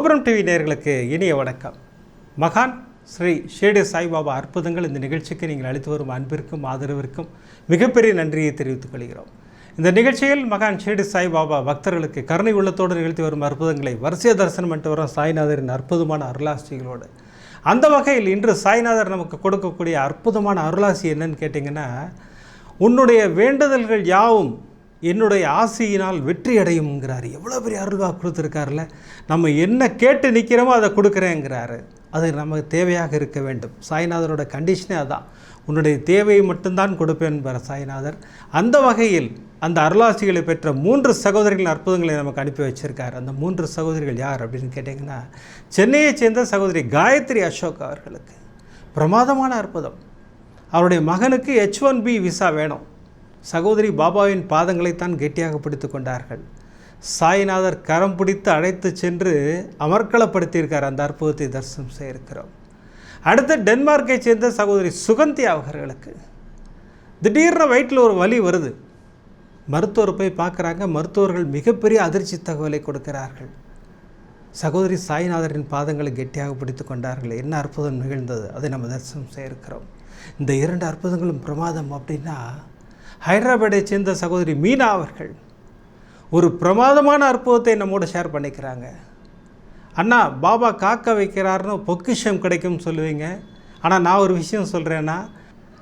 கோபுரம் டிவி நேர்களுக்கு இனிய வணக்கம். மகான் ஸ்ரீ ஷேடி சாய்பாபா அற்புதங்கள் இந்த நிகழ்ச்சிக்கு நீங்கள் அளித்து வரும் அன்பிற்கும் ஆதரவிற்கும் மிகப்பெரிய நன்றியை தெரிவித்துக் கொள்கிறோம். இந்த நிகழ்ச்சியில் மகான் ஷேடி சாய்பாபா பக்தர்களுக்கு கருணை உள்ளத்தோடு நிகழ்த்தி வரும் அற்புதங்களை வரிசைய தரிசனம் பண்ணிட்டு வரும் சாய்நாதரின் அற்புதமான அருளாசிகளோடு. அந்த வகையில் இன்று சாய்நாதர் நமக்கு கொடுக்கக்கூடிய அற்புதமான அருளாசி என்னன்னு கேட்டிங்கன்னா உன்னுடைய வேண்டுதல்கள் யாவும் என்னுடைய ஆசையினால் வெற்றி அடையும்ங்கிறார் எவ்வளோ பெரிய அருள்வாக கொடுத்துருக்காருல நம்ம என்ன கேட்டு நிற்கிறோமோ அதை கொடுக்குறேங்கிறாரு. அது நமக்கு தேவையாக இருக்க வேண்டும். சாய்நாதரோட கண்டிஷனே அதான். உன்னுடைய தேவையை மட்டும்தான் கொடுப்பேன் என்பார் சாய்நாதர். அந்த வகையில் அந்த அருளாசிகளை பெற்ற மூன்று சகோதரிகளின் அற்புதங்களை நமக்கு அனுப்பி வச்சுருக்காரு. அந்த மூன்று சகோதரிகள் யார் அப்படின்னு கேட்டிங்கன்னா சென்னையைச் சேர்ந்த சகோதரி காயத்ரி அசோக் அவர்களுக்கு பிரமாதமான அற்புதம். அவருடைய மகனுக்கு ஹெச் ஒன் பி விசா வேணும். சகோதரி பாபாவின் பாதங்களைத்தான் கெட்டியாக பிடித்து கொண்டார்கள். சாய்நாதர் கரம் பிடித்து அழைத்து சென்று அமர்க்களப்படுத்தியிருக்கார். அந்த அற்புதத்தை தரிசனம் செய்ய இருக்கிறோம் அடுத்து டென்மார்க்கை சேர்ந்த சகோதரி சுகந்தி அவர்களுக்கு. திடீர்னு வயிற்றில் ஒரு வலி வருது. மருத்துவர் போய் பார்க்குறாங்க. மருத்துவர்கள் மிகப்பெரிய அதிர்ச்சி தகவலை கொடுக்கிறார்கள். சகோதரி சாய்நாதரின் பாதங்களை கெட்டியாக பிடித்து கொண்டார்கள். என்ன அற்புதம் நிகழ்ந்தது? அதை நம்ம தரிசனம் செய்திருக்கிறோம். இந்த இரண்டு அற்புதங்களும் பிரமாதம் அப்படின்னா ஹைதராபாத்தை சேர்ந்த சகோதரி மீனா அவர்கள் ஒரு பிரமாதமான அற்புதத்தை நம்மோட ஷேர் பண்ணிக்கிறாங்க. அண்ணா பாபா காக்க வைக்கிறாருன்னு பொக்கிஷம் கிடைக்கும்னு சொல்லுவீங்க. ஆனால் நான் ஒரு விஷயம் சொல்கிறேன்னா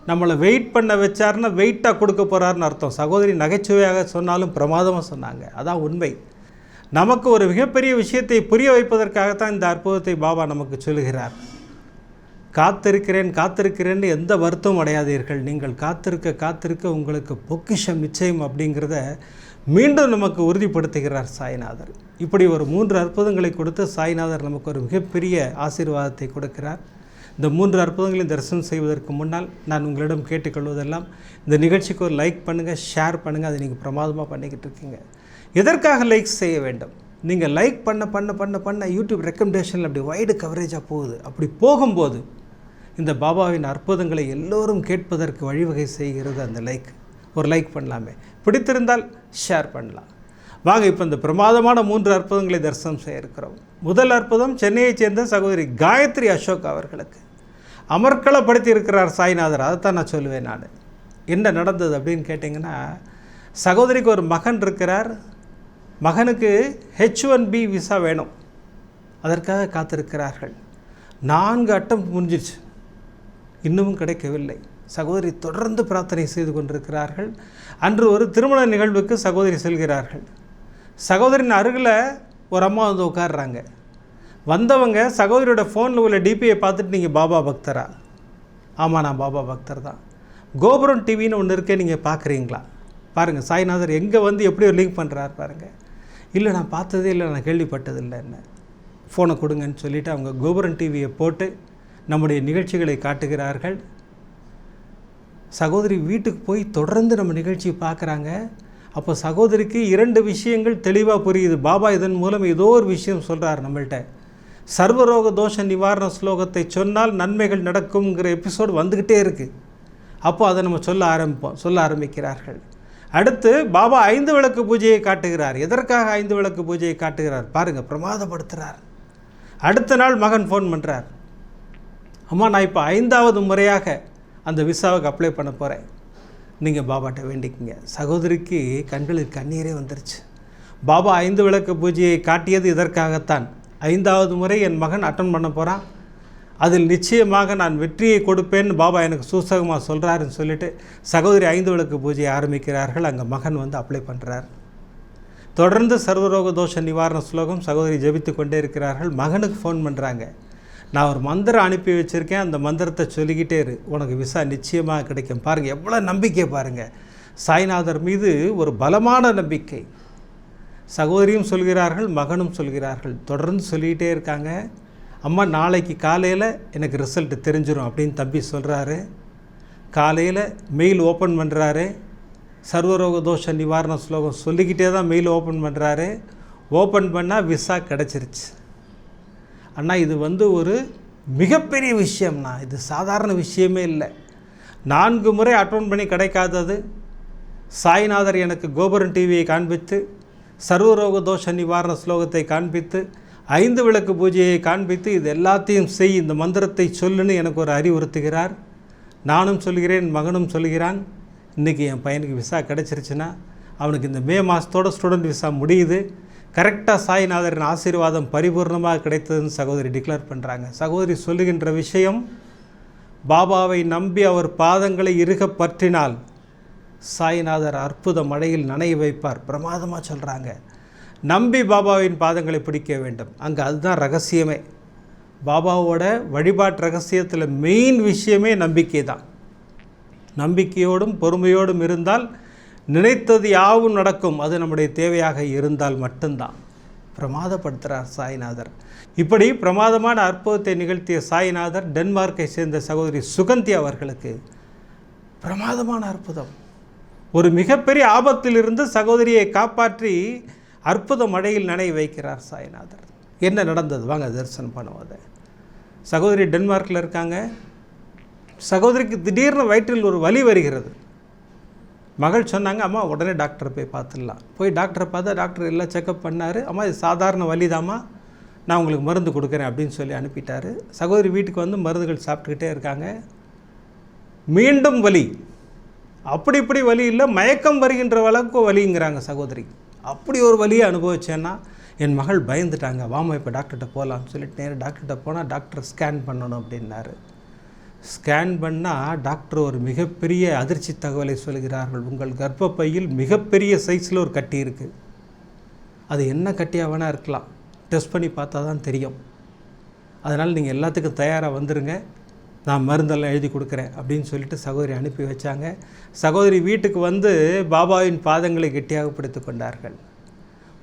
நம்மளை வெயிட் பண்ண வச்சாருன்னா வெயிட்டாக கொடுக்க போகிறாருன்னு அர்த்தம். சகோதரி நகைச்சுவையாக சொன்னாலும் பிரமாதமாக சொன்னாங்க. அதான் உண்மை. நமக்கு ஒரு மிகப்பெரிய விஷயத்தை புரிய வைப்பதற்காகத்தான் இந்த அற்புதத்தை பாபா நமக்கு சொல்லுகிறார். காத்திருக்கிறேன் காத்திருக்கிறேன்னு எந்த வருத்தமும் அடையாதீர்கள். நீங்கள் காத்திருக்க காத்திருக்க உங்களுக்கு பொக்கிஷம் நிச்சயம் அப்படிங்கிறத மீண்டும் நமக்கு உறுதிப்படுத்துகிறார் சாய்நாதர். இப்படி ஒரு மூன்று அற்புதங்களை கொடுத்து சாய்நாதர் நமக்கு ஒரு மிகப்பெரிய ஆசீர்வாதத்தை கொடுக்கிறார். இந்த மூன்று அற்புதங்களையும் தரிசனம் செய்வதற்கு முன்னால் நான் உங்களிடம் கேட்டுக்கொள்வதெல்லாம் இந்த நிகழ்ச்சிக்கு ஒரு லைக் பண்ணுங்கள் ஷேர் பண்ணுங்கள் அதை நீங்கள் பிரமாதமாக பண்ணிக்கிட்டு இருக்கீங்க. எதற்காக லைக் செய்ய வேண்டும்? நீங்கள் லைக் பண்ண பண்ண பண்ண பண்ண யூடியூப் ரெக்கமெண்டேஷனில் அப்படி வைடு கவரேஜாக போகுது. அப்படி போகும்போது இந்த பாபாவின் அற்புதங்களை எல்லோரும் கேட்பதற்கு வழிவகை செய்கிறது அந்த லைக். ஒரு லைக் பண்ணலாமே. பிடித்திருந்தால் ஷேர் பண்ணலாம். வாங்க இப்போ இந்த பிரமாதமான மூன்று அற்புதங்களை தரிசனம் செய்ய இருக்கிறோம். முதல் அற்புதம் சென்னையைச் சேர்ந்த சகோதரி காயத்ரி அசோக் அவர்களுக்கு. அமர்க்களப்படுத்தி இருக்கிறார் சாய்நாதர். அதைத்தான் நான் சொல்லுவேன் நான். என்ன நடந்தது அப்படின்னு கேட்டிங்கன்னா சகோதரிக்கு ஒரு மகன் இருக்கிறார். மகனுக்கு ஹெச் ஒன் பி விசா வேணும். அதற்காக காத்திருக்கிறார்கள். நான்கு அட்டம் முடிஞ்சிருச்சு. இன்னமும் கிடைக்கவில்லை. சகோதரி தொடர்ந்து பிரார்த்தனை செய்து கொண்டிருக்கிறார்கள். அன்று ஒரு திருமண நிகழ்வுக்கு சகோதரி செல்கிறார்கள். சகோதரின் அருகில் ஒரு அம்மா வந்து உட்காடுறாங்க வந்தவங்க சகோதரியோட ஃபோனில் உள்ள டிபியை பார்த்துட்டு நீங்கள் பாபா பக்தரா? ஆமாம் நான் பாபா பக்தர் தான். கோபுரம் டிவின்னு ஒன்று இருக்கே நீங்கள் பார்க்குறீங்களா? பாருங்கள் சாய்நாதர் எங்கே வந்து எப்படி ஒரு லிங்க் பண்ணுறாரு பாருங்கள் இல்லை நான் பார்த்ததே இல்லை நான் கேள்விப்பட்டது இல்லை என்ன ஃபோனை கொடுங்கன்னு சொல்லிவிட்டு அவங்க கோபுரம் டிவியை போட்டு நம்முடைய நிகழ்ச்சிகளை காட்டுகிறார்கள். சகோதரி வீட்டுக்கு போய் தொடர்ந்து நம்ம நிகழ்ச்சி பார்க்குறாங்க. அப்போ சகோதரிக்கு இரண்டு விஷயங்கள் தெளிவாக புரியுது. பாபா இதன் மூலம் ஏதோ ஒரு விஷயம் சொல்கிறார் நம்மள்கிட்ட சர்வரோக தோஷ நிவாரண ஸ்லோகத்தை சொன்னால் நன்மைகள் நடக்குங்கிற எபிசோடு வந்துக்கிட்டே இருக்குது அப்போ அதை நம்ம சொல்ல ஆரம்பிப்போம். சொல்ல ஆரம்பிக்கிறார்கள். அடுத்து பாபா ஐந்து விளக்கு பூஜையை காட்டுகிறார். எதற்காக ஐந்து விளக்கு பூஜையை காட்டுகிறார்? பாருங்கள் பிரமாதப்படுத்துகிறார் அடுத்த நாள் மகன் ஃபோன் பண்ணுறார் அம்மா நான் இப்போ ஐந்தாவது முறையாக அந்த விசாவுக்கு அப்ளை பண்ண போகிறேன் நீங்கள் பாபாட்ட வேண்டிக்கிங்க. சகோதரிக்கு கண்களில் கண்ணீரே வந்துருச்சு. பாபா ஐந்து விளக்கு பூஜையை காட்டியது இதற்காகத்தான். ஐந்தாவது முறை என் மகன் அட்டன் பண்ண போகிறான் அதில் நிச்சயமாக நான் வெற்றியை கொடுப்பேன்னு பாபா எனக்கு சூசகமாக சொல்கிறாருன்னு சொல்லிட்டு சகோதரி ஐந்து விளக்கு பூஜையை ஆரம்பிக்கிறார்கள். அங்கே மகன் வந்து அப்ளை பண்ணுறார் தொடர்ந்து சர்வரோக தோஷ நிவாரண ஸ்லோகம் சகோதரி ஜெபித்து கொண்டே இருக்கிறார்கள். மகனுக்கு ஃபோன் பண்ணுறாங்க நான் ஒரு மந்திரம் அனுப்பி வச்சுருக்கேன் அந்த மந்திரத்தை சொல்லிக்கிட்டே இரு. உனக்கு விசா நிச்சயமாக கிடைக்கும். பாருங்கள் எவ்வளோ நம்பிக்கை பாருங்கள் சாய்நாதர் மீது ஒரு பலமான நம்பிக்கை. சகோதரியும் சொல்கிறார்கள் மகனும் சொல்கிறார்கள். தொடர்ந்து சொல்லிக்கிட்டே இருக்காங்க. அம்மா நாளைக்கு காலையில் எனக்கு ரிசல்ட் தெரிஞ்சிடும் அப்படின்னு தம்பி சொல்கிறாரு காலையில் மெயில் ஓப்பன் பண்ணுறாரு சர்வரோக தோஷ நிவாரண ஸ்லோகம் சொல்லிக்கிட்டே தான் மெயில் ஓப்பன் பண்ணுறாரு ஓப்பன் பண்ணால் விசா கிடச்சிருச்சு. அண்ணா இது வந்து ஒரு மிகப்பெரிய விஷயம்னா இது சாதாரண விஷயமே இல்லை. நான்கு முறை அட்டோன் பண்ணி கிடைக்காதது. சாய்நாதர் எனக்கு கோபுரம் டிவியை காண்பித்து சர்வரோக தோஷ நிவாரண ஸ்லோகத்தை காண்பித்து ஐந்து விளக்கு பூஜையை காண்பித்து இது எல்லாத்தையும் செய் இந்த மந்திரத்தை சொல்லுன்னு எனக்கு ஒரு அறிவுறுத்துகிறார். நானும் சொல்கிறேன் மகனும் சொல்கிறான். இன்றைக்கி என் பையனுக்கு விசா கிடச்சிருச்சுன்னா அவனுக்கு இந்த மே மாதத்தோட ஸ்டூடெண்ட் விசா முடியுது. கரெக்டாக சாய்நாதரின் ஆசீர்வாதம் பரிபூர்ணமாக கிடைத்ததுன்னு சகோதரி டிக்ளேர் பண்ணுறாங்க சகோதரி சொல்லுகின்ற விஷயம் பாபாவை நம்பி அவர் பாதங்களை இறுக பற்றினால் சாய்நாதர் அற்புத மழையில் நனைய வைப்பார். பிரமாதமாக சொல்கிறாங்க நம்பி பாபாவின் பாதங்களை பிடிக்க வேண்டும். அங்கே அதுதான் ரகசியமே. பாபாவோட வழிபாட்டு ரகசியத்தில் மெயின் விஷயமே நம்பிக்கை தான் நம்பிக்கையோடும் பொறுமையோடும் இருந்தால் நினைத்தது யாவும் நடக்கும். அது நம்முடைய தேவையாக இருந்தால் மட்டும்தான். பிரமாதப்படுத்துகிறார் சாய்நாதர். இப்படி பிரமாதமான அற்புதத்தை நிகழ்த்திய சாய்நாதர் டென்மார்க்கை சேர்ந்த சகோதரி சுகந்தி அவர்களுக்கு பிரமாதமான அற்புதம். ஒரு மிகப்பெரிய ஆபத்திலிருந்து சகோதரியை காப்பாற்றி அற்புத மழையில் நனைய வைக்கிறார் சாய்நாதர். என்ன நடந்தது? வாங்க தரிசனம் பண்ணுவோம் அதை. சகோதரி டென்மார்க்கில் இருக்காங்க. சகோதரிக்கு திடீர்னு வயிற்றில் ஒரு வலி வருகிறது. மகள் சொன்னாங்க அம்மா உடனே டாக்டரை போய் பார்த்துடலாம். போய் டாக்டரை பார்த்தா டாக்டர் எல்லாம் செக்கப் பண்ணார். அம்மா இது சாதாரண வலிதாம்மா. நான் உங்களுக்கு மருந்து கொடுக்குறேன் அப்படின்னு சொல்லி அனுப்பிட்டார். சகோதரி வீட்டுக்கு வந்து மருந்துகள் சாப்பிட்டுக்கிட்டே இருக்காங்க. மீண்டும் வலி. அப்படி இப்படி வலி இல்லை மயக்கம் வருகின்ற அளவுக்கு வலிங்கிறாங்க சகோதரி. அப்படி ஒரு வலியை அனுபவிச்சேன்னா என் மகள் பயந்துட்டாங்க வாமா இப்போ டாக்டர்கிட்ட போகலாம்னு சொல்லிட்டு நேராக டாக்டர்கிட்ட போனால் டாக்டர் ஸ்கேன் பண்ணணும் அப்படின்னாரு. ஸ்கேன் பண்ணால் டாக்டர் ஒரு மிகப்பெரிய அதிர்ச்சி தகவலை சொல்கிறார்கள். உங்கள் கர்ப்பப்பையில் மிகப்பெரிய சைஸில் ஒரு கட்டி இருக்குது அது என்ன கட்டியாக வேணால் இருக்கலாம். டெஸ்ட் பண்ணி பார்த்தா தான் தெரியும். அதனால் நீங்கள் எல்லாத்துக்கும் தயாராக வந்துடுங்க நான் மருந்தெல்லாம் எழுதி கொடுக்குறேன் அப்படின்னு சொல்லிட்டு சகோதரி அனுப்பி வச்சாங்க. சகோதரி வீட்டுக்கு வந்து பாபாவின் பாதங்களை கெட்டியாக பிடித்து கொண்டார்கள்.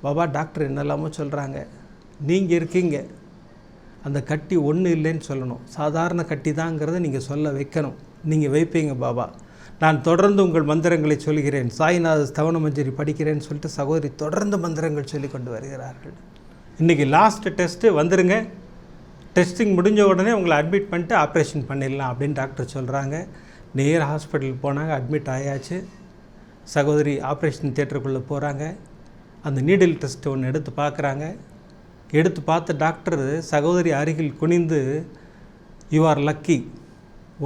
பாபா டாக்டர் என்னெல்லாமோ சொல்கிறாங்க நீங்கள் இருக்கீங்க. அந்த கட்டி ஒன்று இல்லைன்னு சொல்லணும். சாதாரண கட்டி தாங்கிறத நீங்கள் சொல்ல வைக்கணும். நீங்கள் வைப்பீங்க பாபா. நான் தொடர்ந்து உங்கள் மந்திரங்களை சொல்கிறேன். சாய்நாத ஸ்தவன மஞ்சரி படிக்கிறேன்னு சொல்லிட்டு சகோதரி தொடர்ந்து மந்திரங்கள் சொல்லி கொண்டு வருகிறார்கள். இன்றைக்கி லாஸ்ட் டெஸ்ட்டு வந்துடுங்க டெஸ்டிங் முடிஞ்ச உடனே உங்களை அட்மிட் பண்ணிட்டு ஆப்ரேஷன் பண்ணிடலாம் அப்படின்னு டாக்டர் சொல்கிறாங்க நேர் ஹாஸ்பிட்டல் போனாங்க அட்மிட் ஆயாச்சு. சகோதரி ஆப்ரேஷன் தேட்டருக்குள்ளே போகிறாங்க அந்த நீடில் டெஸ்ட்டு ஒன்று எடுத்து பார்க்குறாங்க. எடுத்து பார்த்த டாக்டர் சகோதரி அருகில் குனிந்து யூ ஆர் லக்கி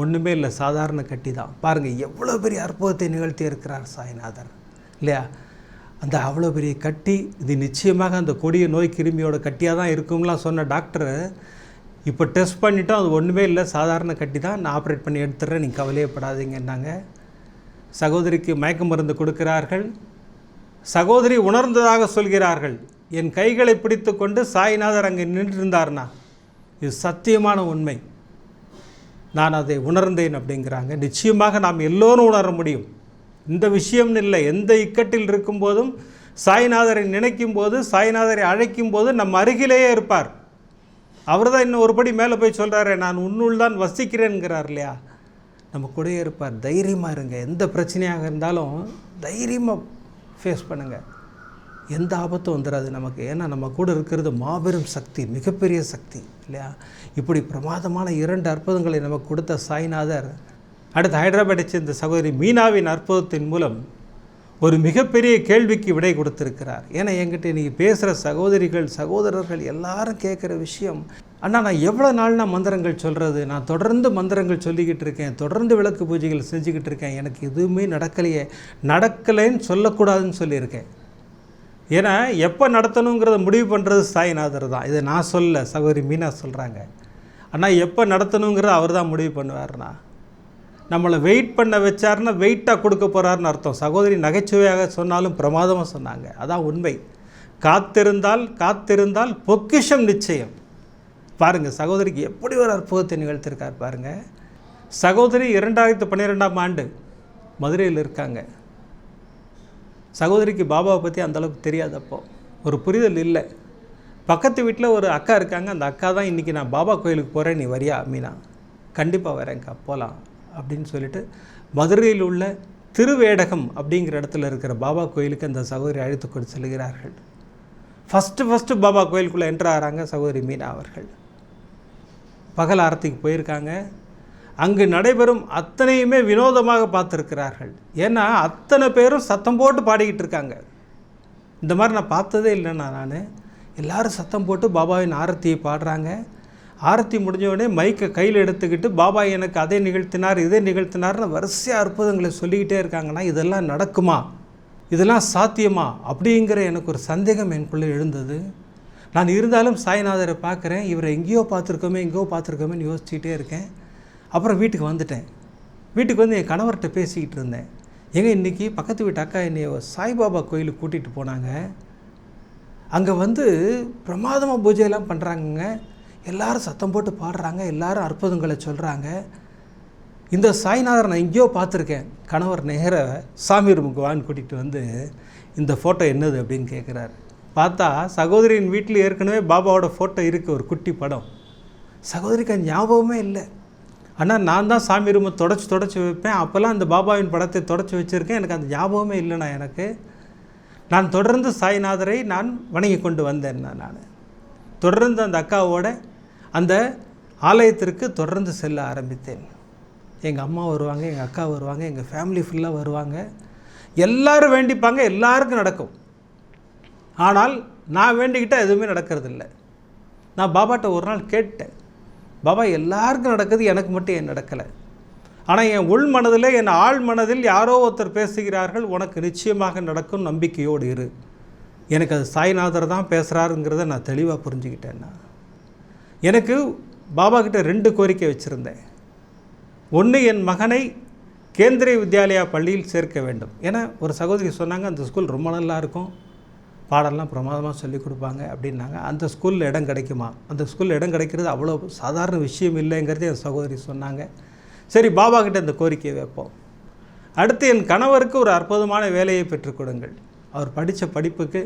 ஒன்றுமே இல்லை சாதாரண கட்டி தான். பாருங்கள் எவ்வளோ பெரிய அற்புதத்தை நிகழ்த்தி இருக்கிறார் சாய்நாதர் இல்லையா? அந்த அவ்வளோ பெரிய கட்டி இது நிச்சயமாக அந்த கொடிய நோய் கிருமியோட கட்டியாக தான் இருக்கும்லாம் சொன்ன டாக்டர் இப்போ டெஸ்ட் பண்ணிட்டோம் அது ஒன்றுமே இல்லை சாதாரண கட்டி தான். நான் ஆப்ரேட் பண்ணி எடுத்துடுறேன் நீங்கள் கவலையப்படாதீங்கன்னாங்க சகோதரிக்கு மயக்க மருந்து கொடுக்கிறார்கள். சகோதரி உணர்ந்ததாக சொல்கிறார்கள். என் கைகளை பிடித்து கொண்டு சாய்நாதர் அங்கே நின்றிருந்தார்னா இது சத்தியமான உண்மை. நான் அதை உணர்ந்தேன் அப்படிங்கிறாங்க. நிச்சயமாக நாம் எல்லோரும் உணர முடியும். இந்த விஷயம்னு இல்லை. எந்த இக்கட்டில் இருக்கும்போதும் சாய்நாதரை நினைக்கும் போது சாய்நாதரை அழைக்கும் போது நம் அருகிலேயே இருப்பார். அவர் தான் இன்னும் ஒரு படி மேலே போய் சொல்கிறாரு நான் உன்னுள் தான் வசிக்கிறேன்கிறார் இல்லையா? நம்ம கூடயே இருப்பார். தைரியமாக இருங்க. எந்த பிரச்சனையாக இருந்தாலும் தைரியமாக ஃபேஸ் பண்ணுங்கள் எந்த ஆபத்தும் வந்துடாது நமக்கு. ஏன்னா நம்ம கூட இருக்கிறது மாபெரும் சக்தி மிகப்பெரிய சக்தி இல்லையா? இப்படி பிரமாதமான இரண்டு அற்புதங்களை நமக்கு கொடுத்த சாய்நாதர் அடுத்து ஹைதராபாத்தை சேர்ந்த சகோதரி மீனாவின் அற்புதத்தின் மூலம் ஒரு மிகப்பெரிய கேள்விக்கு விடை கொடுத்திருக்கிறார். ஏன்னா என்கிட்ட நீங்கள் பேசுகிற சகோதரிகள் சகோதரர்கள் எல்லாரும் கேட்குற விஷயம் அண்ணா நான் எவ்வளோ நாள் நான் மந்திரங்கள் சொல்கிறது நான் தொடர்ந்து மந்திரங்கள் சொல்லிக்கிட்டு இருக்கேன். தொடர்ந்து விளக்கு பூஜைகள் செஞ்சுக்கிட்டு இருக்கேன். எனக்கு எதுவுமே நடக்கலையே. நடக்கலைன்னு சொல்லக்கூடாதுன்னு சொல்லியிருக்கேன். ஏன்னா எப்போ நடத்தணுங்கிறத முடிவு பண்ணுறது சாய்நாதர் தான். இதை நான் சொல்ல சகோதரி மீனா சொல்கிறாங்க ஆனால் எப்போ நடத்தணுங்கிறத அவர் தான் முடிவு பண்ணுவார்னா நம்மளை வெயிட் பண்ண வச்சாருன்னா வெயிட்டாக கொடுக்க போகிறாருன்னு அர்த்தம். சகோதரி நகைச்சுவையாக சொன்னாலும் பிரமாதமாக சொன்னாங்க. அதான் உண்மை. காத்திருந்தால் காத்திருந்தால் பொக்கிஷம் நிச்சயம். பாருங்கள் சகோதரிக்கு எப்படி ஒரு அற்புதத்தை நிகழ்த்திருக்கார் பாருங்கள் சகோதரி இரண்டாயிரத்து பன்னிரெண்டாம் ஆண்டு மதுரையில் இருக்காங்க. சகோதரிக்கு பாபாவை பற்றி அந்தளவுக்கு தெரியாது அப்போது ஒரு புரிதல் இல்லை. பக்கத்து வீட்டில் ஒரு அக்கா இருக்காங்க. அந்த அக்கா தான் இன்றைக்கி நான் பாபா கோயிலுக்கு போகிறேன் நீ வரியா? மீனா. கண்டிப்பாக வரேன்க்கா. போகலாம் அப்படின்னு சொல்லிட்டு மதுரையில் உள்ள திருவேடகம் அப்படிங்கிற இடத்துல இருக்கிற பாபா கோயிலுக்கு அந்த சகோதரி அழைத்து கொண்டு செல்கிறார்கள். ஃபஸ்ட்டு ஃபஸ்ட்டு பாபா கோயிலுக்குள்ளே என்ட்ரு ஆகிறாங்க சகோதரி மீனா அவர்கள். பகல் ஆரத்திக்கு போயிருக்காங்க. அங்கு நடைபெறும் அத்தனையுமே வினோதமாக பார்த்துருக்கிறார்கள். ஏன்னா அத்தனை பேரும் சத்தம் போட்டு பாடிக்கிட்டு இருக்காங்க. இந்த மாதிரி நான் பார்த்ததே இல்லைண்ணா நான். எல்லாரும் சத்தம் போட்டு பாபாவின் ஆரத்தியை பாடுறாங்க. ஆரத்தி முடிஞ்ச உடனே மைக்கை கையில் எடுத்துக்கிட்டு பாபா எனக்கு அதை நிகழ்த்தினார் இதை நிகழ்த்தினார்னு வரிசையாக அற்புதங்களை சொல்லிக்கிட்டே இருக்காங்கன்னா இதெல்லாம் நடக்குமா? இதெல்லாம் சாத்தியமா? அப்படிங்கிற எனக்கு ஒரு சந்தேகம் எனக்குள்ளே எழுந்தது. நான் இருந்தாலும் சாய்நாதரை பார்க்குறேன். இவரை எங்கேயோ பார்த்துருக்கோமே எங்கேயோ பார்த்துருக்கோமேன்னு யோசிச்சுக்கிட்டே இருக்கேன். அப்புறம் வீட்டுக்கு வந்துட்டேன். வீட்டுக்கு வந்து என் கணவர்கிட்ட பேசிக்கிட்டு இருந்தேன். எங்கே இன்றைக்கி பக்கத்து வீட்டு அக்கா என்னை சாய்பாபா கோயிலுக்கு கூட்டிகிட்டு போனாங்க. அங்கே வந்து பிரமாதமாக பூஜையெல்லாம் பண்ணுறாங்கங்க எல்லோரும் சத்தம் போட்டு பாடுறாங்க. எல்லோரும் அற்புதங்களை சொல்கிறாங்க இந்த சாய்நாதர் நான் எங்கேயோ பார்த்துருக்கேன். கணவர் நேர சாமி ரூமுக்கு வான்னு கூட்டிகிட்டு வந்து இந்த ஃபோட்டோ என்னது அப்படின்னு கேட்குறாரு பார்த்தா சகோதரியின் வீட்டில் ஏற்கனவே பாபாவோட ஃபோட்டோ இருக்குது ஒரு குட்டி படம். சகோதரிக்கு ஞாபகமே இல்லை. ஆனால் நான் தான் சாமி ரூமை தொடச்சி தொடச்சி வைப்பேன். அப்போல்லாம் அந்த பாபாவின் படத்தை தொடச்சி வச்சுருக்கேன். எனக்கு அந்த ஞாபகமே இல்லைண்ணா எனக்கு. நான் தொடர்ந்து சாய்நாதரை நான் வணங்கி கொண்டு வந்தேன் நான். தொடர்ந்து அந்த அக்காவோட அந்த ஆலயத்திற்கு தொடர்ந்து செல்ல ஆரம்பித்தேன். எங்கள் அம்மா வருவாங்க எங்கள் அக்கா வருவாங்க எங்கள் ஃபேமிலி ஃபுல்லாக வருவாங்க. எல்லோரும் வேண்டிப்பாங்க எல்லாருக்கும் நடக்கும். ஆனால் நான் வேண்டிக்கிட்டால் எதுவுமே நடக்கிறதில்ல. நான் பாபாட்ட ஒரு நாள் கேட்டேன். பாபா எல்லாருக்கும் நடக்குது எனக்கு மட்டும் ஏன் நடக்கலை? ஆனால் என் உள் மனதில் என் ஆழ் மனதில் யாரோ ஒருத்தர் பேசுகிறார்கள் உனக்கு நிச்சயமாக நடக்கும் நம்பிக்கையோடு இரு. எனக்கு அது சாய்நாதர் தான் பேசுகிறாருங்கிறத நான் தெளிவாக புரிஞ்சுக்கிட்டேன்னா. நான் எனக்கு பாபா கிட்ட ரெண்டு கோரிக்கை வச்சுருந்தேன். ஒன்று என் மகனை கேந்திரிய வித்யாலயா பள்ளியில் சேர்க்க வேண்டும். ஏன்னா ஒரு சகோதரி சொன்னாங்க அந்த ஸ்கூல் ரொம்ப நல்லா இருக்கும். பாடலாம் பிரமாதமாக சொல்லிக் கொடுப்பாங்க அப்படின்னாங்க. அந்த ஸ்கூலில் இடம் கிடைக்குமா? அந்த ஸ்கூலில் இடம் கிடைக்கிறது அவ்வளோ சாதாரண விஷயம் இல்லைங்கிறது என் சகோதரி சொன்னாங்க. சரி பாபா கிட்ட இந்த கோரிக்கையை வைப்போம். அடுத்து என் கணவருக்கு ஒரு அற்புதமான வேலையை பெற்றுக் கொடுங்கள். அவர் படித்த படிப்புக்கு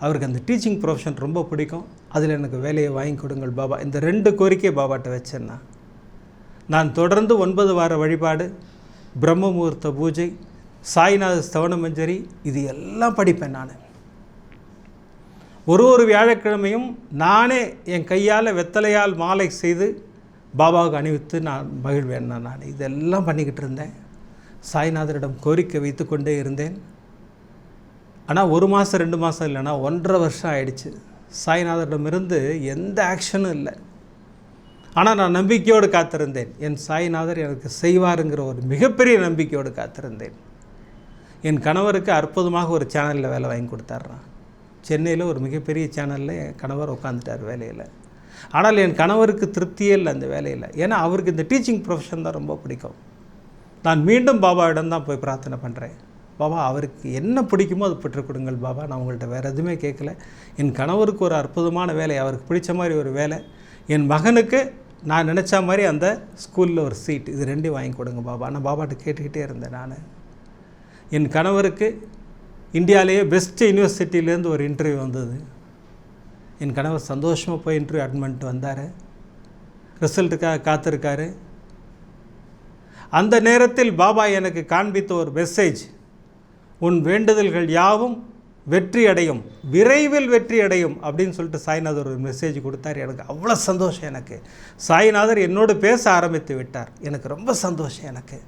அவருக்கு அந்த டீச்சிங் ப்ரொஃபஷன் ரொம்ப பிடிக்கும். அதில் எனக்கு வேலையை வாங்கி கொடுங்கள் பாபா. இந்த ரெண்டு கோரிக்கையை பாபாட்ட வச்சேன்னா. நான் தொடர்ந்து ஒன்பது வார வழிபாடு பிரம்ம முகூர்த்த பூஜை சாய்நாத ஸ்தவன மஞ்சரி இது எல்லாம் படிப்பேன் நான். ஒரு ஒரு வியாழக்கிழமையும் நானே என் கையால் வெத்தலையால் மாலை செய்து பாபாவுக்கு அணிவித்து நான் மகிழ்வேன். நான் நான் இதெல்லாம் பண்ணிக்கிட்டு இருந்தேன். சாய்நாதரிடம் கோரிக்கை வைத்து கொண்டே இருந்தேன். ஆனால் ஒரு மாதம் ரெண்டு மாதம் இல்லைன்னா ஒன்றரை வருஷம் ஆயிடுச்சு. சாய்நாதரிடமிருந்து எந்த ஆக்ஷனும் இல்லை. ஆனால் நான் நம்பிக்கையோடு காத்திருந்தேன். என் சாய்நாதர் எனக்கு செய்வாருங்கிற ஒரு மிகப்பெரிய நம்பிக்கையோடு காத்திருந்தேன். என் கணவருக்கு அற்புதமாக ஒரு சேனலில் வேலை வாங்கி கொடுத்தாடுறான் சென்னையில் ஒரு மிகப்பெரிய சேனலில் என் கணவர் உட்காந்துட்டார் வேலையில். ஆனால் என் கணவருக்கு திருப்தியே இல்லை அந்த வேலையில். ஏன்னா அவருக்கு இந்த டீச்சிங் ப்ரொஃபஷன் தான் ரொம்ப பிடிக்கும். நான் மீண்டும் பாபாவிடம் தான் போய் பிரார்த்தனை பண்ணுறேன் பாபா அவருக்கு என்ன பிடிக்குமோ அது பெற்றுக் கொடுங்கள் பாபா. நான் உங்கள்கிட்ட வேறு எதுவுமே கேட்கல. என் கணவருக்கு ஒரு அற்புதமான வேலை அவருக்கு பிடிச்ச மாதிரி ஒரு வேலை. என் மகனுக்கு நான் நினச்ச மாதிரி அந்த ஸ்கூலில் ஒரு சீட் இது ரெண்டையும் வாங்கி கொடுங்க பாபா. நான் பாபாட்ட கேட்டுக்கிட்டே இருந்தேன் நான். என் கணவருக்கு இந்தியாவிலேயே பெஸ்ட் யூனிவர்சிட்டியிலேருந்து ஒரு இன்டர்வியூ வந்தது. என் கணவர் சந்தோஷமாக போய் இன்டர்வியூ அட்டன் பண்ணிட்டு வந்தார். ரிசல்ட்டுக்காக காத்திருக்காரு. அந்த நேரத்தில் பாபா எனக்கு காண்பித்த ஒரு மெசேஜ் உன் வேண்டுதல்கள் யாவும் வெற்றி அடையும் விரைவில் வெற்றி அடையும் அப்படின்னு சொல்லிட்டு சாய்நாதர் ஒரு மெசேஜ் கொடுத்தார். எனக்கு அவ்வளோ சந்தோஷம் எனக்கு. சாய்நாதர் என்னோடு பேச ஆரம்பித்து விட்டார். எனக்கு ரொம்ப சந்தோஷம் எனக்கு.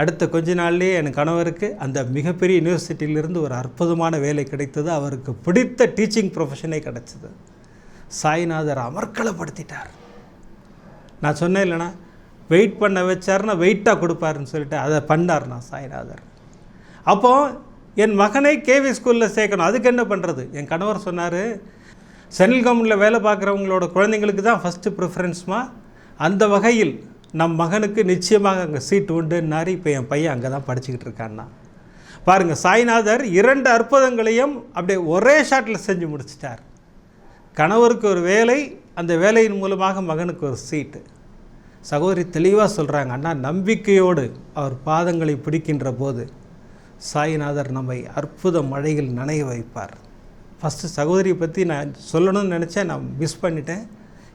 அடுத்த கொஞ்ச நாள்லேயே என் கணவருக்கு அந்த மிகப்பெரிய யூனிவர்சிட்டியிலிருந்து ஒரு அற்புதமான வேலை கிடைத்தது. அவருக்கு பிடித்த டீச்சிங் ப்ரொஃபஷனே கிடைச்சது. சாய்நாதர் அமர்க்களப்படுத்திட்டார் நான் சொன்னேன் இல்லைனா வெயிட் பண்ண வச்சாருன்னா வெயிட்டாக கொடுப்பாருன்னு சொல்லிட்டு அதை பண்ணார் நான் சாய்நாதர். அப்போது என் மகனை கேவி ஸ்கூலில் சேர்க்கணும். அதுக்கு என்ன பண்ணுறது என் கணவர் சொன்னார் சென்ட்ரல் கவர்மெண்டில் வேலை பார்க்குறவங்களோட குழந்தைங்களுக்கு தான் ஃபஸ்ட்டு ப்ரிஃபரன்ஸ்மா அந்த வகையில் நம் மகனுக்கு நிச்சயமாக அங்கே சீட் உண்டுன்னாரு இப்போ என் பையன் அங்கே தான் படிச்சுக்கிட்டு இருக்கான்னா. பாருங்கள் சாய்நாதர் இரண்டு அற்புதங்களையும் அப்படியே ஒரே ஷாட்டில் செஞ்சு முடிச்சிட்டார். கணவருக்கு ஒரு வேலை அந்த வேலையின் மூலமாக மகனுக்கு ஒரு சீட்டு சகோதரி தெளிவாக சொல்கிறாங்க அண்ணா நம்பிக்கையோடு அவர் பாதங்களை பிடிக்கின்ற போது சாய்நாதர் நம்மை அற்புத மழையில் நனைய வைப்பார். ஃபஸ்ட்டு சகோதரியை பற்றி நான் சொல்லணும்னு நினச்சேன் நான் மிஸ் பண்ணிட்டேன்.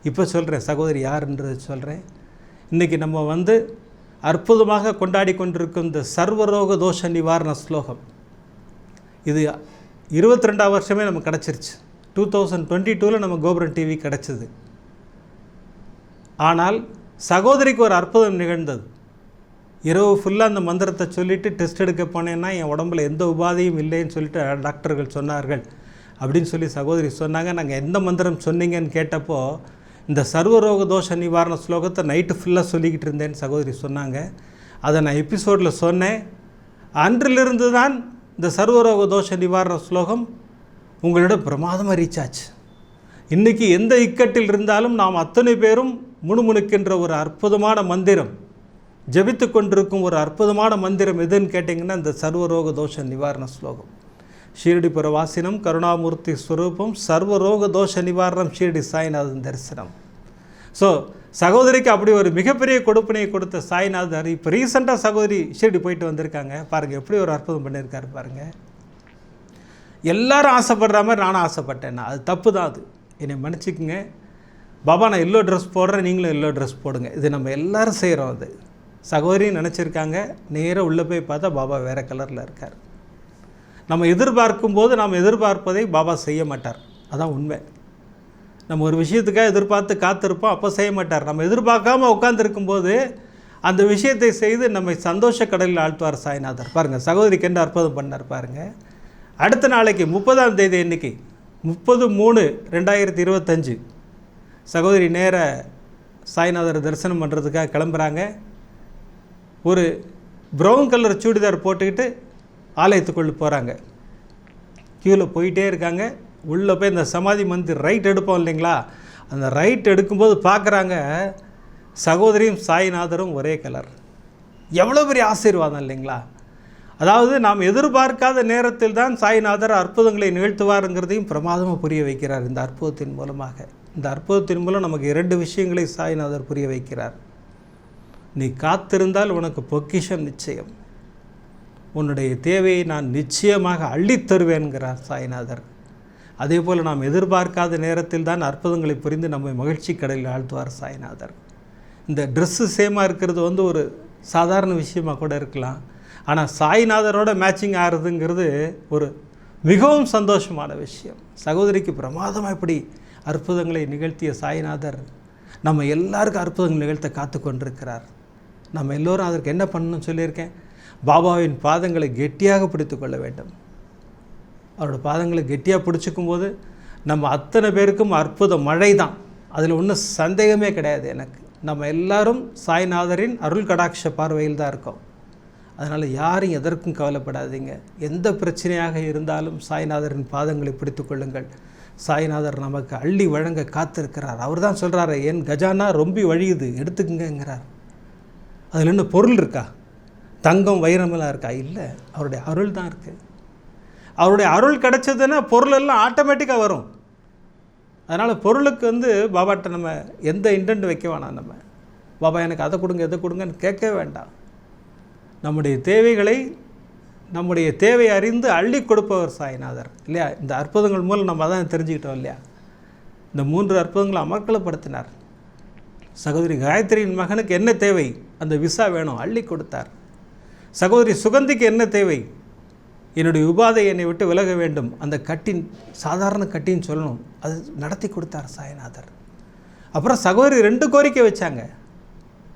இப்போ சொல்கிறேன் சகோதரி யாருன்றது சொல்கிறேன் இன்றைக்கி நம்ம வந்து அற்புதமாக கொண்டாடி கொண்டிருக்கும் இந்த சர்வரோக தோஷ நிவாரண ஸ்லோகம். இது இருபத்தி ரெண்டாம் வருஷமே நமக்கு கிடச்சிருச்சு. டூ தௌசண்ட் டுவெண்ட்டி டூவில் நம்ம கோபுரம் டிவி கிடச்சிது. ஆனால் சகோதரிக்கு ஒரு அற்புதம் நிகழ்ந்தது. இரவு ஃபுல்லாக அந்த மந்திரத்தை சொல்லிவிட்டு டெஸ்ட் எடுக்க போனேன்னா என் உடம்புல எந்த உபாதையும் இல்லைன்னு சொல்லிட்டு டாக்டர்கள் சொன்னார்கள். அப்படின்னு சொல்லி சகோதரி சொன்னாங்க. நாங்கள் எந்த மந்திரம் சொன்னீங்கன்னு கேட்டப்போ இந்த சர்வரோக தோஷ நிவாரண ஸ்லோகத்தை நைட்டு ஃபுல்லாக சொல்லிக்கிட்டு இருந்தேன்னு சகோதரி சொன்னாங்க. அதை நான் எபிசோடில் சொன்னேன். அன்றிலிருந்து தான் இந்த சர்வரோக தோஷ நிவாரண ஸ்லோகம் உங்களோட பிரமாதமாக ரீச் ஆச்சு. இன்றைக்கி எந்த இக்கட்டில் இருந்தாலும் நாம் அத்தனை பேரும் முணுமுணுக்கின்ற ஒரு அற்புதமான மந்திரம் ஜபித்து கொண்டிருக்கும் ஒரு அற்புதமான மந்திரம் எதுன்னு கேட்டிங்கன்னா இந்த சர்வரோக தோஷ நிவாரண ஸ்லோகம். ஷீரடிபுர வாசினம் கருணாமூர்த்தி ஸ்வரூபம் சர்வரோக தோஷ நிவாரணம் ஷீரடி சாய்நாதன் தரிசனம். ஸோ சகோதரிக்கு அப்படி ஒரு மிகப்பெரிய கொடுப்பினையை கொடுத்த சாய்நாதர் இப்போ ரீசெண்டாக சகோதரி ஷீரடி போயிட்டு வந்திருக்காங்க. பாருங்கள் எப்படி ஒரு அற்புதம் பண்ணியிருக்காரு பாருங்கள் எல்லாரும் ஆசைப்படுற மாதிரி நானும் ஆசைப்பட்டேன் அது தப்பு தான் அது. என்னை மன்னிச்சுக்குங்க. பாபா நான் எல்லோ ட்ரெஸ் போடுறேன் நீங்களும் எல்லோ ட்ரெஸ் போடுங்க. இது நம்ம எல்லாரும் செய்கிறோம் அது. சகோதரியும் நினச்சிருக்காங்க. நேராக உள்ளே போய் பார்த்தா பாபா வேறு கலரில் இருக்கார். நம்ம எதிர்பார்க்கும் போது நாம் எதிர்பார்ப்பதை பாபா செய்ய மாட்டார். அதான் உண்மை. நம்ம ஒரு விஷயத்துக்காக எதிர்பார்த்து காத்திருப்போம் அப்போ செய்ய மாட்டார். நம்ம எதிர்பார்க்காம உட்காந்துருக்கும் போது அந்த விஷயத்தை செய்து நம்மை சந்தோஷ கடலில் ஆழ்த்துவார் சாய்நாதர். பாருங்கள் சகோதரிக்கு என்ன அற்புதம் பண்ணார் பாருங்கள் அடுத்த நாளைக்கு முப்பதாம் தேதி இன்னைக்கு முப்பது மூணு ரெண்டாயிரத்தி இருபத்தஞ்சு. சகோதரி நேர சாய்நாதர் தரிசனம் பண்ணுறதுக்காக கிளம்புறாங்க. ஒரு ப்ரௌன் கலர் சூடிதார் போட்டுக்கிட்டு ஆலயத்துக்குள்ளே போகிறாங்க கியூவில் போயிட்டே இருக்காங்க. உள்ளே போய் இந்த சமாதி மந்திர் ரைட் எடுப்போம் இல்லைங்களா? அந்த ரைட் எடுக்கும்போது பார்க்குறாங்க சகோதரியும் சாய்நாதரும் ஒரே கலர். எவ்வளோ பெரிய ஆசீர்வாதம் இல்லைங்களா? அதாவது நாம் எதிர்பார்க்காத நேரத்தில் தான் சாய்நாதர் அற்புதங்களை நிகழ்த்துவாருங்கிறதையும் பிரமாதமாக புரிய வைக்கிறார் இந்த அற்புதத்தின் மூலமாக. இந்த அற்புதத்தின் மூலம் நமக்கு இரண்டு விஷயங்களை சாய்நாதர் புரிய வைக்கிறார். நீ காத்திருந்தால் உனக்கு பொக்கிஷம் நிச்சயம். உன்னுடைய தேவையை நான் நிச்சயமாக அள்ளித் தருவேன்கிறார் சாய்நாதர். அதே போல் நாம் எதிர்பார்க்காத நேரத்தில் தான் அற்புதங்களை புரிந்து நம்மை மகிழ்ச்சி கடலில் ஆழ்த்துவார் சாய்நாதர். இந்த ட்ரெஸ்ஸு சேமாக இருக்கிறது வந்து ஒரு சாதாரண விஷயமாக கூட இருக்கலாம். ஆனால் சாய்நாதரோட மேட்சிங் ஆகிறதுங்கிறது ஒரு மிகவும் சந்தோஷமான விஷயம். சகோதரிக்கு பிரமாதமாக இப்படி அற்புதங்களை நிகழ்த்திய சாய்நாதர் நம்ம எல்லாருக்கும் அற்புதங்கள் நிகழ்த்த காத்து கொண்டிருக்கிறார் நம்ம எல்லோரும் அதற்கு என்ன பண்ணணும்னு சொல்லியிருக்கேன்? பாபாவின் பாதங்களை கெட்டியாக பிடித்து கொள்ள வேண்டும். அவரோட பாதங்களை கெட்டியாக பிடிச்சிக்கும் போது நம்ம அத்தனை பேருக்கும் அற்புத மழை தான் அதில் ஒன்றும் சந்தேகமே கிடையாது எனக்கு. நம்ம எல்லாரும் சாய்நாதரின் அருள் கடாட்ச பார்வையில் தான் இருக்கோம். அதனால் யாரும் எதற்கும் கவலைப்படாதீங்க. எந்த பிரச்சனையாக இருந்தாலும் சாய்நாதரின் பாதங்களை பிடித்து கொள்ளுங்கள். சாய்நாதர் நமக்கு அள்ளி வழங்க காத்திருக்கிறார். அவர் தான் சொல்கிறாரு என் கஜானா ரொம்பி வழியுது எடுத்துக்குங்கிறார் அதில் என்ன பொருள் இருக்கா? தங்கம் வைரமெல்லாம் இருக்கா? இல்லை. அவருடைய அருள் தான் இருக்குது அவருடைய அருள் கிடைச்சதுன்னா பொருள் எல்லாம் ஆட்டோமேட்டிக்காக வரும். அதனால் பொருளுக்கு வந்து பாபாட்ட நம்ம எந்த இன்டென்ட் வைக்க வேணாம் நம்ம. பாபா எனக்கு அதை கொடுங்க எதை கொடுங்கன்னு கேட்கவே வேண்டாம். நம்முடைய தேவைகளை நம்முடைய தேவை அறிந்து அள்ளி கொடுப்பவர் சாய்நாதர். இல்லையா? இந்த அற்புதங்கள் மூலம் நம்ம அதான் தெரிஞ்சுக்கிட்டோம் இல்லையா? இந்த மூன்று அற்புதங்களை அமர்க்கலப்படுத்தினார். சகோதரி காயத்ரியின் மகனுக்கு என்ன தேவை? அந்த விசா வேணும். அள்ளி கொடுத்தார். சகோதரி சுகந்திக்கு என்ன தேவை? என்னுடைய உபாதை என்னை விட்டு விலக வேண்டும். அந்த கட்டின் சாதாரண கட்டின்னு சொல்லணும். அது நடத்தி கொடுத்தார் சாய்நாதர். அப்புறம் சகோதரி ரெண்டு கோரிக்கை வச்சாங்க.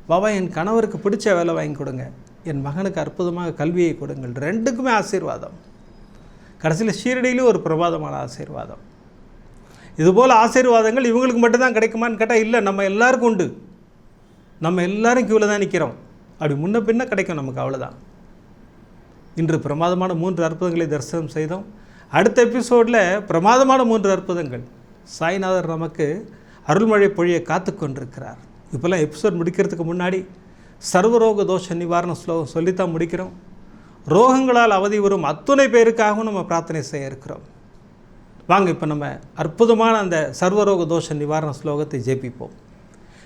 பாபா என் கணவருக்கு பிடிச்ச வேலை வாங்கி கொடுங்க. என் மகனுக்கு அற்புதமாக கல்வியை கொடுங்கள். ரெண்டுக்குமே ஆசீர்வாதம். கடைசியில் ஷீரடியிலும் ஒரு பிரபாதமான ஆசீர்வாதம். இதுபோல் ஆசீர்வாதங்கள் இவங்களுக்கு மட்டும்தான் கிடைக்குமான்னு கேட்டால் இல்லை நம்ம எல்லாருக்கும் உண்டு. நம்ம எல்லாரும் கியூவில் தான் நிற்கிறோம் அப்படி முன்ன பின்ன கிடைக்கும் நமக்கு அவ்வளோதான் இன்று பிரமாதமான மூன்று அற்புதங்களை தரிசனம் செய்தோம். அடுத்த எபிசோடில் பிரமாதமான மூன்று அற்புதங்கள். சாய்நாதர் நமக்கு அருள்மழை பொழிய காத்து கொண்டிருக்கிறார். இப்போல்லாம் எபிசோட் முடிக்கிறதுக்கு முன்னாடி சர்வரோக தோஷ நிவாரண ஸ்லோகம் சொல்லித்தான் முடிக்கிறோம். ரோகங்களால் அவதி வரும் அத்துணை பேருக்காகவும் நம்ம பிரார்த்தனை செய்ய இருக்கிறோம். வாங்க இப்போ நம்ம அற்புதமான அந்த சர்வரோக தோஷ நிவாரண ஸ்லோகத்தை ஜெபிப்போம்.